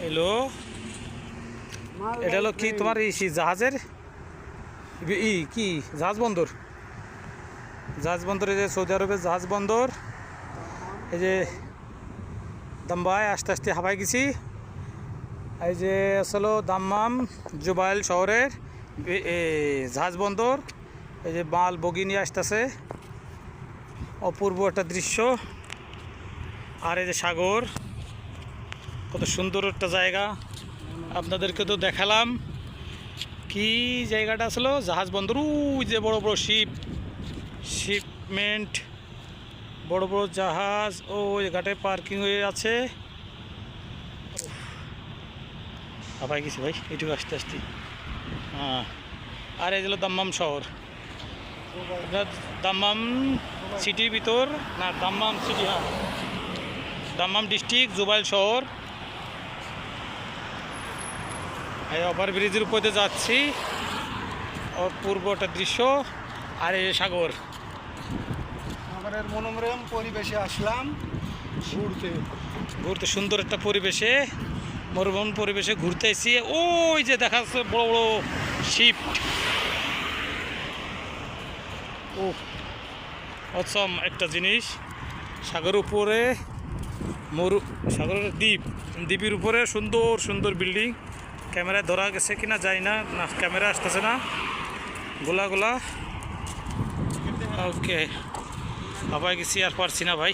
Hello এটা হলো কি তোমার ইসি জাহাজের? ই, কি? জাহাজ বন্দর? জাহাজ বন্দরে যে সৌদি আরবের জাহাজ বন্দর। এই যে দাম্বাই আস্তে আস্তে হাবাই গেছি। এই যে আসলে দাম্মাম জুবাইল শহরের জাহাজ বন্দর। এই যে মাল বগি নিয়ে আসতেছে। অপূর্ব একটা দৃশ্য। আর এই যে সাগর, কত সুন্দর একটা জায়গা। আপনাদেরকে তো দেখালাম কি জায়গাটা আসলো? জাহাজ বন্দর, ওই যে বড় বড় শিপ শিপমেন্ট বড় বড় জাহাজ ও ওই ঘাটে পার্কিং হয়ে আছে। আবার গেছি ভাই এটুকু আসতে আসতে। হ্যাঁ আর এই হলো দাম্মাম শহর। দাম্মাম সিটির ভিতর, না, দাম্মাম সিটি হ্যাঁ। দাম্মাম ডিস্ট্রিক্ট জুবাইল শহর। এই ওভার ব্রিজের উপর যাচ্ছি। অপূর্ব একটা দৃশ্য আর এই সাগর। সাগরের মনোরম পরিবেশে আসলাম। ঘুরতে। ঘুরতে সুন্দর একটা পরিবেশে মরুভূমি পরিবেশে ঘুরতে এসে ওই যে দেখা যাচ্ছে বড় বড় শিপ। ও অসম একটা জিনিস। সাগর উপরে মরু সাগরের দ্বীপ। দ্বীপের উপরে সুন্দর সুন্দর বিল্ডিং ক্যামেরায় ধরা গেছে কিনা যাই না না, ক্যামেরা আসতেছে না। গোলা গোলা। ওকে আবার গেছি, আর পারছি না ভাই।